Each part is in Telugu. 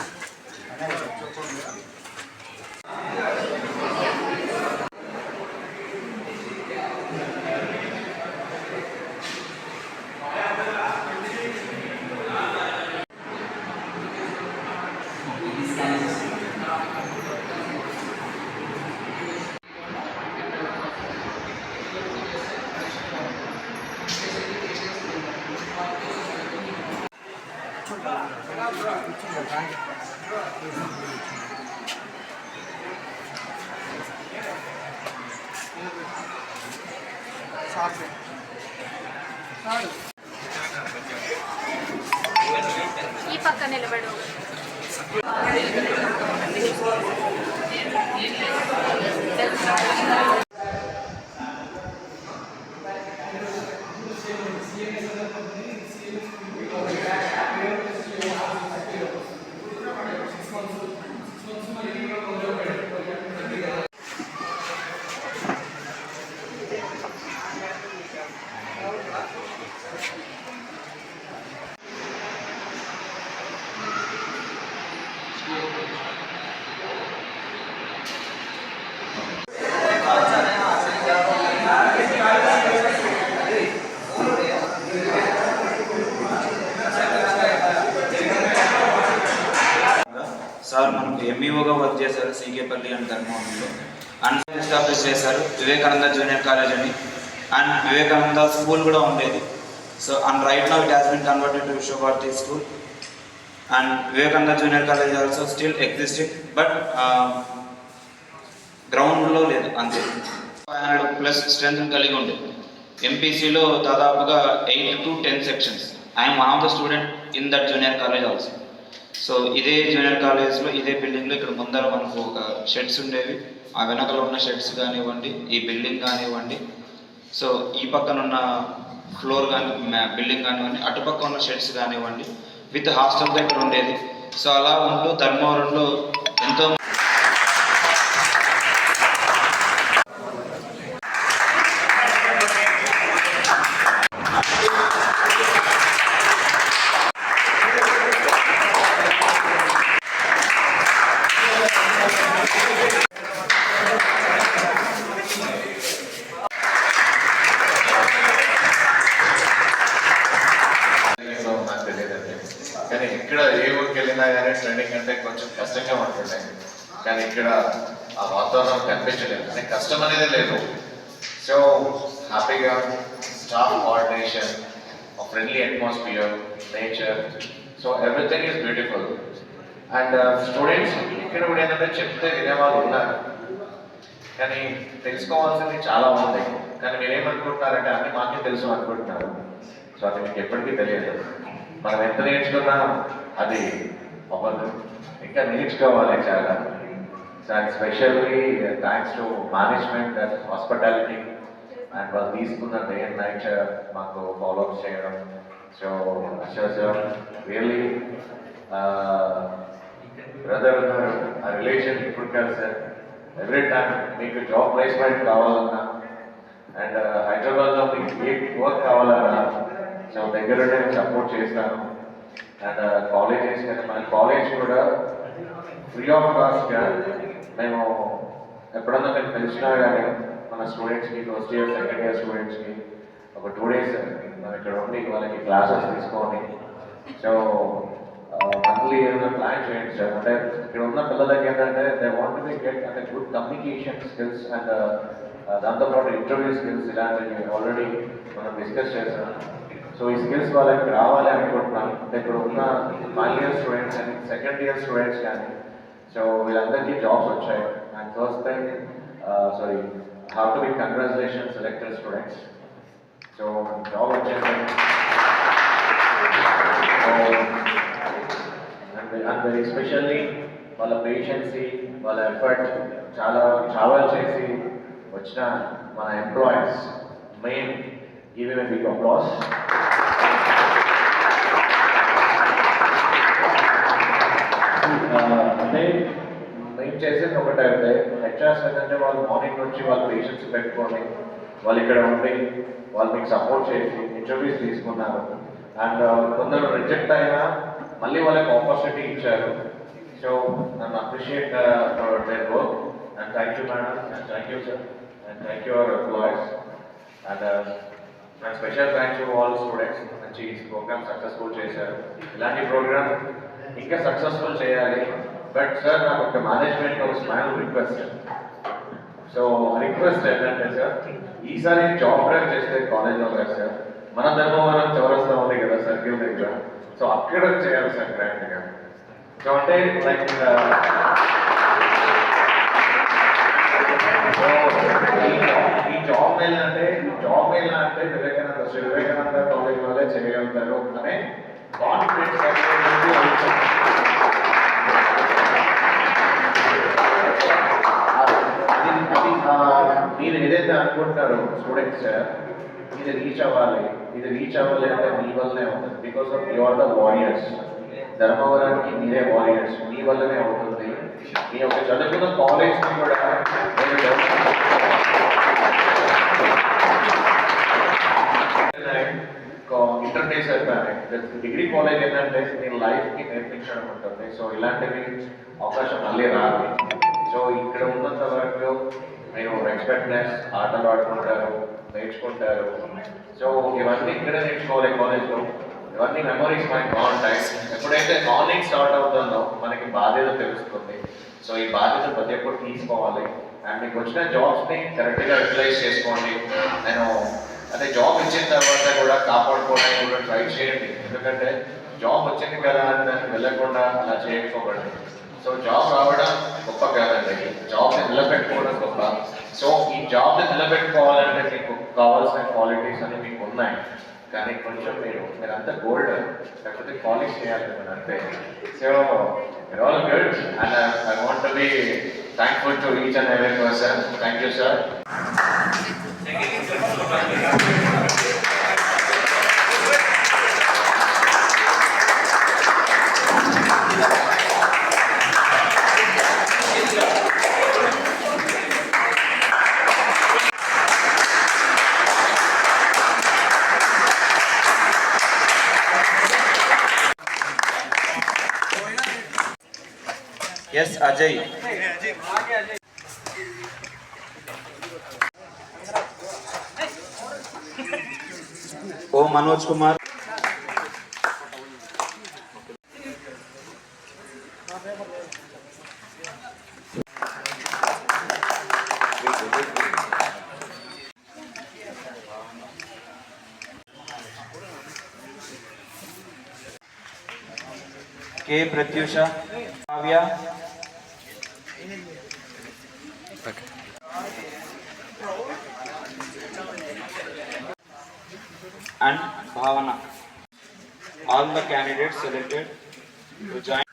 啊。ఉంటుంది ధర్మవరంలో అండ్ ఎస్టాబ్లిష్ చేశారు వివేకానంద జూనియర్ కాలేజ్ అని అండ్ వివేకానంద స్కూల్ కూడా ఉండేది so and right now it has been converted to Vishwabharati school and Vivekananda junior college also still existing but గ్రౌండ్లో లేదు అంతే ఫైవ్ హండ్రెడ్ ప్లస్ స్ట్రెంత్ కలిగి ఉండేది ఎంపీసీలో దాదాపుగా eight to ten sections I'm one of the student in that junior college also so ఇదే జూనియర్ కాలేజ్లో ఇదే బిల్డింగ్లో ఇక్కడ ముందర మనకు ఒక షెడ్స్ ఉండేవి ఆ వెనకలో ఉన్న షెడ్స్ కానివ్వండి ఈ బిల్డింగ్ కానివ్వండి సో ఈ పక్కన ఉన్న ఫ్లోర్ కానీ బిల్డింగ్ కానివ్వండి అటుపక్క ఉన్న షెడ్స్ కానివ్వండి విత్ హాస్టల్తో ఇక్కడ ఉండేది సో అలా ఉంటూ ధర్మవరంలో ఎంతో కానీ ఇక్కడ ఆ వాతావరణం కనిపించలేదు కానీ కష్టం అనేది లేదు సో హ్యాపీగా staff coordination friendly atmosphere nature so everything is beautiful and students ఇక్కడ కూడా ఏంటంటే చెప్తే వినేవాళ్ళు ఉన్నారు కానీ తెలుసుకోవాల్సింది చాలా ఉంది కానీ ఏమనుకుంటున్నారంటే అన్ని మాకే తెలుసు అనుకుంటున్నారు సో అది మీకు ఎప్పటికీ తెలియదు మనం ఎంత నేర్చుకున్నా అది అవ్వదు ఇంకా నేర్చుకోవాలి చాలా sir specially thanks to management and hospitality and వాళ్ళు తీసుకున్న డే అండ్ నైట్ మాకు ఫాలోఅప్ చేయడం so Ashok sir really brother ఉన్నారు ఆ రిలేషన్ ఇప్పుడు కాదు సార్ ఎవ్రీ టైం మీకు జాబ్ ప్లేస్మెంట్ కావాలన్నా అండ్ uh, హైదరాబాద్లో మీకు ఏ వర్క్ కావాలన్నా సో దగ్గరుండి నేను సపోర్ట్ చేస్తాను అండ్ కాలేజెస్ కానీ మన కాలేజ్ కూడా ఫ్రీ ఆఫ్ కాస్ట్గా మేము ఎప్పుడన్నా మేము పిలిచినా కానీ మన స్టూడెంట్స్కి ఫస్ట్ ఇయర్ సెకండ్ ఇయర్ స్టూడెంట్స్కి ఒక టూ డేస్ మనం ఇక్కడ ఉండి వాళ్ళకి క్లాసెస్ తీసుకోండి సో మంత్లీ ఏదైనా ప్లాన్ చేయండి సార్ అంటే ఇక్కడ ఉన్న పిల్లలకి ఏంటంటే దే వాంట్ బి గెట్ అంటే గుడ్ కమ్యూనికేషన్ స్కిల్స్ అండ్ దాంతోపాటు ఇంటర్వ్యూ స్కిల్స్ ఇలాంటివి ఆల్రెడీ మనం డిస్కస్ చేసాం సో ఈ స్కిల్స్ వాళ్ళకి రావాలి అనుకుంటున్నాను ఇక్కడ ఉన్న వన్ ఇయర్ స్టూడెంట్స్ కానీ సెకండ్ ఇయర్ స్టూడెంట్స్ కానీ సో వీళ్ళందరికీ జాబ్స్ వచ్చాయి and first time sorry have to be congratulation selected students so job వచ్చేసి అండ్ అండ్ ఎస్పెషల్లీ వాళ్ళ పేషెన్సీ వాళ్ళ ఎఫర్ట్ చాలా ట్రావెల్ చేసి వచ్చిన మన employees main even a big applause అంటే మేము చేసేది ఒకటే అంటే హెచ్ఆర్స్ ఏంటంటే వాళ్ళు మార్నింగ్ నుంచి వాళ్ళ పేషెంట్స్ పెట్టుకొని వాళ్ళు ఇక్కడ ఉండి వాళ్ళు మీకు సపోర్ట్ చేసి ఇంటర్వ్యూస్ తీసుకున్నారు అండ్ కొందరు రిజెక్ట్ అయినా మళ్ళీ వాళ్ళకి ఆపర్చునిటీ ఇచ్చారు సో నన్ను appreciate for their work and thank you madam and thank you sir and thank you our employees and and special thank you all students మంచి ప్రోగ్రామ్ సక్సెస్ఫుల్ చేశారు ఇలాంటి ప్రోగ్రామ్ ఇక్క సక్సెస్ఫుల్ చేయాలి బట్ సర్ నాకు ఒక మేనేజ్మెంట్ కో స్పెషల్ రిక్వెస్ట్ సో రిక్వెస్ట్ ఐయానే సర్ ఈసారి జాబ్ రన్ చేస్తే కాలేజ్ లో పెట్ట సర్ మన దర్బార్ వరం చవరస్త వరే కదా సర్ కింద సో అప్రోచ్ చేయాలి సర్ గ్రాండ్ గా అంటే లైక్ ఈ జాబ్ అంటే జాబ్ ఎలా అంటే వెకనస్ దశైకంట కాలేజ్ వాళ్ళ చెయ్య ఉంటారు ఉంటనే ಕಾನ್ಫಿಡೆನ್ಸ್ మీరు ఏదైతే అనుకుంటారో స్టూడెంట్స్ ఇది రీచ్ అవ్వాలి ఇది రీచ్ అవ్వాలి అంటే మీ వల్లనే అవుతుంది because of you are the warriors ధర్మవరానికి మీరే వారియర్స్ మీ వల్లనే అవుతుంది మీ యొక్క చదువుకున్న కాలేజ్ని కూడా నేను అండ్ ఇంటర్నేషనల్ బ్యానెట్ డిగ్రీ కాలేజ్ ఏంటంటే నీ లైఫ్కి నేర్పించడం ఉంటుంది సో ఇలాంటివి అవకాశం మళ్ళీ రాదు సో ఇక్కడ ఉన్నంత వరకు మీరు ఎక్స్పెక్ట్నెస్ ఆటలు ఆడుకుంటారు నేర్చుకుంటారు సో ఇవన్నీ ఇక్కడే నేర్చుకోవాలి కాలేజ్లో ఇవన్నీ మెమరీస్ మనకి బాగుంటాయి ఎప్పుడైతే మార్నింగ్ స్టార్ట్ అవుతుందో మనకి బాధ్యత తెలుస్తుంది సో ఈ బాధ్యత ప్రతి ఒక్కరు తీసుకోవాలి అండ్ మీకు వచ్చిన జాబ్స్ని కరెక్ట్గా యూటిలైజ్ చేసుకోండి నేను అదే జాబ్ ఇచ్చిన తర్వాత కూడా కాపాడుకోవడానికి కూడా ట్రై చేయండి ఎందుకంటే జాబ్ వచ్చింది కదా అని దానికి వెళ్ళకుండా అలా చేయకపోకండి సో జాబ్ రావడం గొప్ప కాదండి జాబ్ని నిలబెట్టుకోవడం గొప్ప సో ఈ జాబ్ని నిలబెట్టుకోవాలంటే మీకు కావాల్సిన క్వాలిటీస్ అనేవి మీకు ఉన్నాయి కానీ కొంచెం మీరు మీరంతా గోల్డ్ లేకపోతే పాలిష్ చేయాలి మీరు అంతే సో మీరు all good and I want to be thankful to each and every person thank you sir S Ajay Manoj Kumar K Pratyusha Kavya and Bhavana. All the candidates selected to join.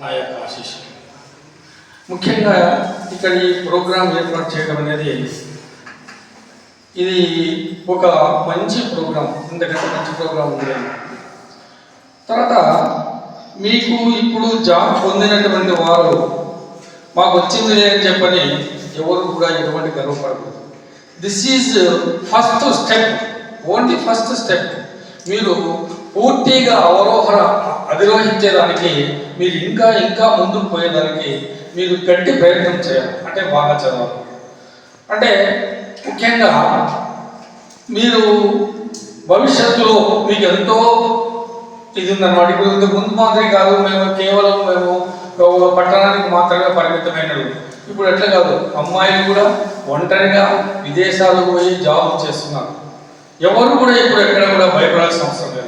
నా యొక్క ఆశీస్సు ముఖ్యంగా ఇక్కడ ఈ ప్రోగ్రాం ఏర్పాటు చేయడం అనేది ఇది ఒక మంచి ప్రోగ్రాం ఎందుకంటే మంచి ప్రోగ్రాం ఉంది తర్వాత మీకు ఇప్పుడు జాబ్ పొందినటువంటి వారు మాకు వచ్చింది అని చెప్పని ఎవరు కూడా ఎటువంటి గర్వపడదు this is first step only first step మీరు పూర్తిగా అవరోహణ అధిరోహించేదానికి మీరు ఇంకా ఇంకా ముందుకు పోయేదానికి మీరు గట్టి ప్రయత్నం చేయాలి అంటే బాగా చదవాలి అంటే ముఖ్యంగా మీరు భవిష్యత్తులో మీకు ఎంతో ఇది ఉందన్నమాట ఇప్పుడు ముందు మాదిరి కాదు మేము కేవలం మేము పట్టణానికి మాత్రమే పరిమితమైన ఇప్పుడు ఎట్లా కాదు అమ్మాయిలు కూడా ఒంటరిగా విదేశాలకు పోయి జాబ్ చేస్తున్నారు ఎవరు కూడా ఇప్పుడు ఎక్కడ కూడా భయపడాల్సిన అవసరం లేదు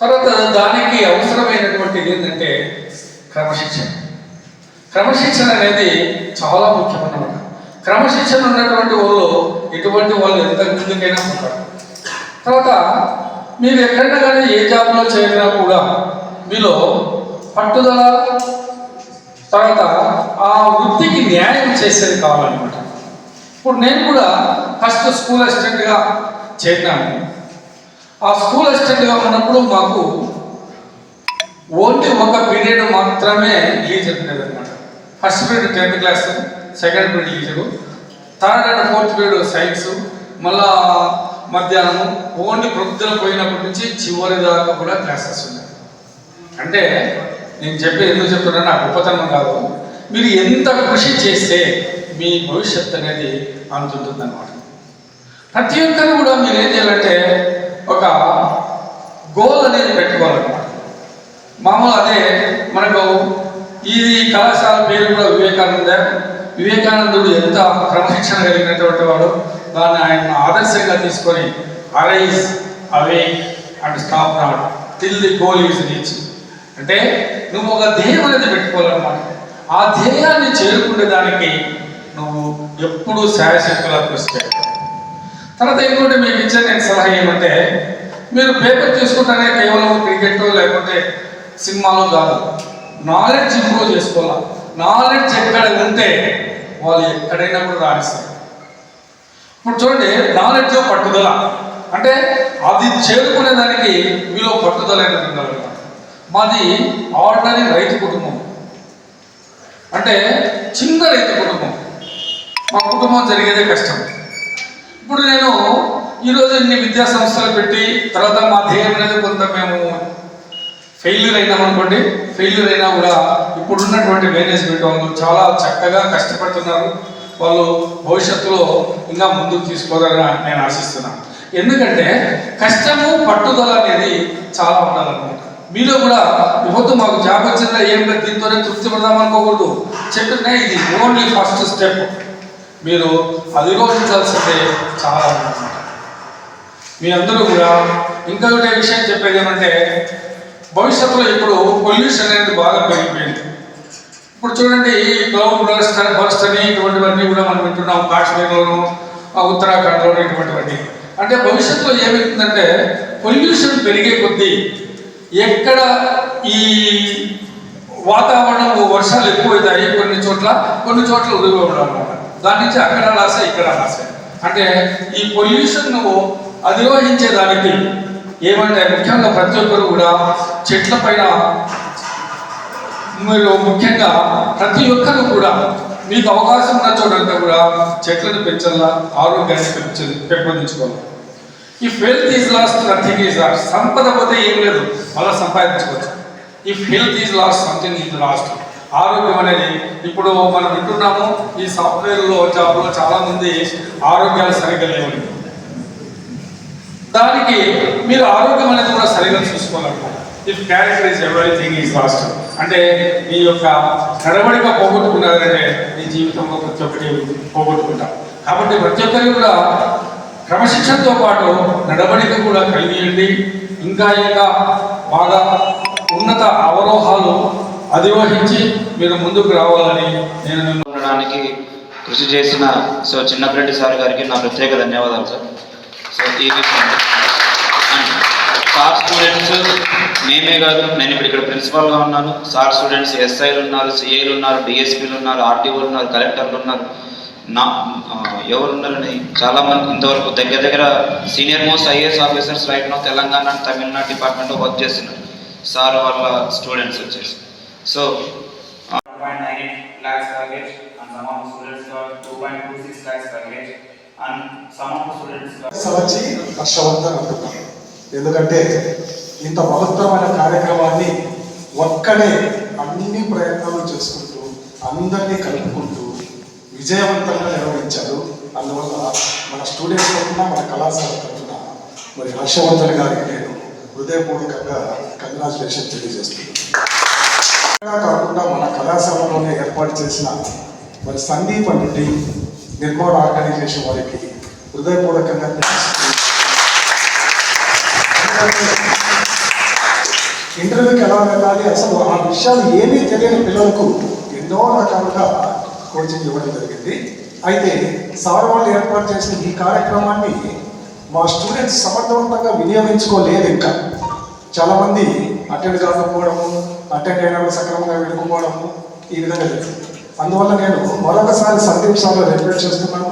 తర్వాత దానికి అవసరమైనటువంటిది ఏంటంటే క్రమశిక్షణ క్రమశిక్షణ అనేది చాలా ముఖ్యమైనమాట క్రమశిక్షణ ఉన్నటువంటి వాళ్ళు ఎటువంటి వాళ్ళు ఎంత ముందుకైనా ఉంటారు తర్వాత మీరు ఎక్కడైనా కానీ ఏ జాబ్లో చేరినా కూడా మీలో పట్టుదల తర్వాత ఆ వృత్తికి న్యాయం చేసేది కావాలన్నమాట ఇప్పుడు నేను కూడా ఫస్ట్ స్కూల్ అసిస్టెంట్గా చేరినాను ఆ స్కూల్ అసిస్టెంట్గా ఉన్నప్పుడు మాకు ఓన్లీ ఒక పీరియడ్ మాత్రమే లీజ్ అనమాట first period tenth class second period leisure third and fourth period science మళ్ళా మధ్యాహ్నము ఓన్లీ ప్రొద్దున పోయినప్పటి నుంచి చివరి దాకా కూడా క్లాసెస్ ఉన్నాయి అంటే నేను చెప్పి ఎందుకు చెప్తున్నా నా గొప్పతనం కాదు మీరు ఎంత కృషి చేస్తే మీ భవిష్యత్తు అనేది అనమాట ప్రతి ఒక్కరు కూడా మీరు ఏం చేయాలంటే ఒక గోల్ అనేది పెట్టుకోవాలన్నమాట మామూలు అదే మనకు ఈ కళాశాల పేరు కూడా వివేకానంద వివేకానందుడు ఎంత క్రమశిక్షణ కలిగినటువంటి వాడు దాన్ని ఆయన ఆదర్శంగా తీసుకొని arise awake and stop not till the goal is reach అంటే నువ్వు ఒక ధ్యేయం అనేది పెట్టుకోవాలన్నమాట ఆ ధ్యేయాన్ని చేరుకునే దానికి నువ్వు ఎప్పుడూ శాయశక్తులు అర్పిస్తాయి తర్వాత ఇంకోటి మీకు ఇచ్చే నేను సలహా ఏమంటే మీరు పేపర్ తీసుకుంటానే కేవలం క్రికెట్ లేకుంటే సినిమాలు కాదు నాలెడ్జ్ ఇంప్రూవ్ చేసుకోవాలి నాలెడ్జ్ ఎక్కడ ఉంటే వాళ్ళు ఎక్కడైనా కూడా రాణిస్తారు ఇప్పుడు చూడండి నాలెడ్జ్ పట్టుదల అంటే అది చేరుకునే దానికి మీలో పట్టుదలైనది ఉండాలి మాది ఆర్డినరీ రైతు కుటుంబం అంటే చిన్న రైతు కుటుంబం మా కుటుంబం జరిగేదే కష్టం ఇప్పుడు నేను ఈరోజు ఇన్ని విద్యా సంస్థలు పెట్టి తర్వాత మా ధ్యేయం అనేది కొంత మేము ఫెయిల్యూర్ అయినామనుకోండి ఫెయిల్యూర్ అయినా కూడా ఇప్పుడున్నటువంటి మేనేజ్మెంట్ వాళ్ళు చాలా చక్కగా కష్టపడుతున్నారు వాళ్ళు భవిష్యత్తులో ఇంకా ముందుకు తీసుకోవాలని నేను ఆశిస్తున్నాను ఎందుకంటే కష్టము పట్టుదల అనేది చాలా ఉండాలన్నమాట మీలో కూడా ఇవ్వద్దు మాకు జాబ్ వచ్చిందా ఏం దీంతోనే తృప్తి పడదాం అనుకోకూడదు చెప్పినా ఇది ఓన్లీ ఫస్ట్ స్టెప్ మీరు అధిరోహించాల్సిందే చాలా ఉందన్నమాట మీ అందరూ కూడా ఇంకొకటి విషయం చెప్పేది ఏమంటే భవిష్యత్తులో ఇప్పుడు పొల్యూషన్ అనేది బాగా పెరిగిపోయింది ఇప్పుడు చూడండి క్లౌడ్ బస్ట్ బస్ట్ అని ఇటువంటివన్నీ కూడా మనం వింటున్నాం కాశ్మీర్లోను ఉత్తరాఖండ్లోను ఇటువంటివన్నీ అంటే భవిష్యత్తులో ఏమవుతుందంటే పొల్యూషన్ పెరిగే కొద్దీ ఎక్కడ ఈ వాతావరణం వర్షాలు ఎక్కువైతాయి కొన్ని చోట్ల కొన్ని చోట్ల ఉరివడం అనమాట దాని నుంచి అక్కడ రాసే ఇక్కడ రాసే అంటే ఈ పొల్యూషన్ అధిరోహించేదానికి ఏమంటే ముఖ్యంగా ప్రతి ఒక్కరు కూడా చెట్ల పైన మీరు ముఖ్యంగా ప్రతి ఒక్కరు కూడా మీకు అవకాశం ఉన్న చోటంతా కూడా చెట్లను పెంచాలా ఆరోగ్యాన్ని పెంచాలి పెంపొందించుకోవాలి ఈ health is lost nothing is lost సంపద పోతే ఏం లేదు మళ్ళీ సంపాదించుకోవచ్చు ఈ health is lost something is lost ఆరోగ్యం అనేది ఇప్పుడు మనం వింటున్నాము ఈ సాఫ్ట్వేర్లో జాబ్లో చాలామంది ఆరోగ్యాలు సరిగ్గా లేవు దానికి మీరు ఆరోగ్యం అనేది కూడా సరిగ్గా చూసుకోవాలనుకుంటున్నారు if character is everything is అంటే మీ యొక్క నడవడిక పోగొట్టుకున్నారంటే మీ జీవితంలో ప్రతి ఒక్కటి పోగొట్టుకుంటాం కాబట్టి ప్రతి ఒక్కరికి కూడా క్రమశిక్షణతో పాటు నడవడిక కూడా కలిగియండి ఇంకా ఇంకా బాగా ఉన్నత అవరోహాలు అధివహించి మీరు ముందుకు రావాలని నేను ఉండడానికి కృషి చేసిన సో చిన్నపరెడ్డి సార్ గారికి నా ప్రత్యేక ధన్యవాదాలు సార్ సో సార్ స్టూడెంట్స్ మేమే కాదు నేను ఇప్పుడు ఇక్కడ ప్రిన్సిపాల్గా ఉన్నాను సార్ స్టూడెంట్స్ ఎస్ఐలు ఉన్నారు సిఐలు ఉన్నారు డిఎస్పీలు ఉన్నారు ఆర్టీఓలు ఉన్నారు కలెక్టర్లు ఉన్నారు నా ఎవరున్నారని చాలామంది ఇంతవరకు దగ్గర దగ్గర senior most IAS officers right no Telangana Tamil Nadu డిపార్ట్మెంట్లో వర్క్ చేస్తున్నారు సార్ వాళ్ళ స్టూడెంట్స్ వచ్చేసి సో సవచి హర్షవంతం అంటున్నాను ఎందుకంటే ఇంత మహత్తరమైన కార్యక్రమాన్ని ఒక్కడే అన్ని ప్రయత్నాలు చేసుకుంటూ అందరినీ కలుపుకుంటూ విజయవంతంగా నిర్వహించారు అందువల్ల మన స్టూడెంట్స్ తరఫున మన కళాశాల తరఫున మరి హర్షవర్ధన్ గారికి నేను హృదయపూర్వకంగా కంగ్రాచులేషన్ తెలియజేస్తున్నాను కాకుండా మన కళాశాలలోనే ఏర్పాటు చేసిన మరి సందీప్ అంటే నిర్మాణ ఆర్గనైజేషన్ వారికి హృదయపూర్వకంగా ఇంటర్వ్యూకి ఎలా వెళ్ళాలి అసలు ఆ విషయాలు ఏమీ తెలియని పిల్లలకు ఎన్నో రకాలుగా కోచింగ్ ఇవ్వడం జరిగింది అయితే సార్ వాళ్ళు ఏర్పాటు చేసిన ఈ కార్యక్రమాన్ని మా స్టూడెంట్స్ సమర్థవంతంగా వినియోగించుకోలేదు ఇంకా చాలామంది అటెండ్ కాకపోవడము అటెండ్ అయినా సక్రమంగా వెళ్ళకపోవడము ఈ విధంగా జరిగింది అందువల్ల నేను మరొకసారి సందీప్ సార్ రిక్వెస్ట్ చేస్తున్నాను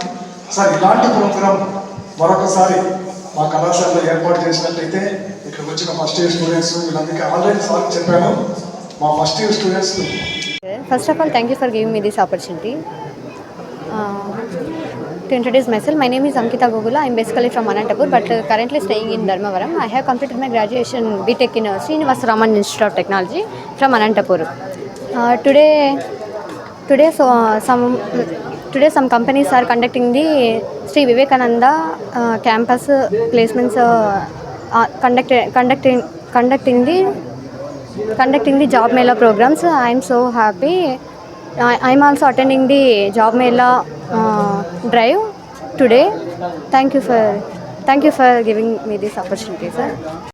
సార్ ఇలాంటి ప్రోగ్రాం మరొకసారి మా కళాశాలలో ఏర్పాటు చేసినట్లయితే ఇక్కడ వచ్చిన ఫస్ట్ ఇయర్ స్టూడెంట్స్ వీళ్ళందరికీ ఆల్రెడీ సార్ చెప్పాను మా first year students first of all thank you for giving me this opportunity to introduce myself. My name is Ankita Gogula. I'm basically from Anantapur, but uh, currently staying in Dharmavaram. I have completed my graduation BTech in uh, Srinivas Raman Institute of Technology from Anantapur. Uh, today, today so uh, some Today some companies are conducting the Sri Vivekananda uh, campus placements, uh, uh, conducting the job mela programs. I am so happy. I am also attending the job mela drive today. Thank you for giving me this opportunity, sir.